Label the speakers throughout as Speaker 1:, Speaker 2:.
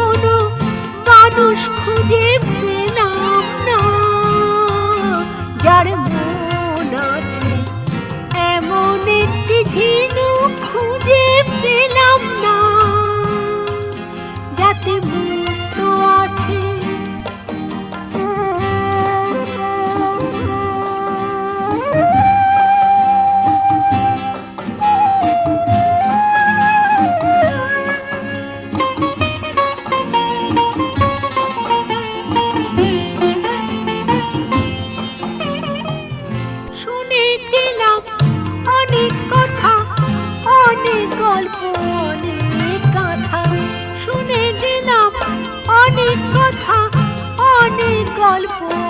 Speaker 1: কোনো মানুষ খুঁজে পেলাম না। যার গল্প অনেক কথা শুনে গেলাম। অনেক কথা অনেক গল্প।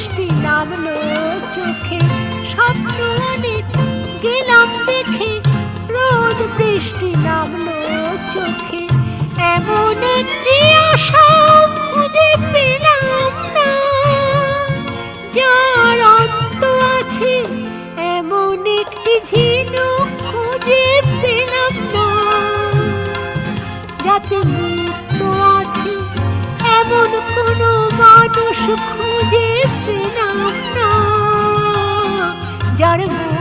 Speaker 1: বৃষ্টি নামলো চোখে, স্বপ্ন অনেক, গেলাম দেখে। রোদ বৃষ্টি নামলো চোখে, এমন একটি আশা খুঁজে পেলাম না। যার অন্ত আছে, এমন একটি ঝিনুক খুঁজে পেলাম না। যাতে মুক্ত আছে, এমন কোনো মানুষ খুঁজে started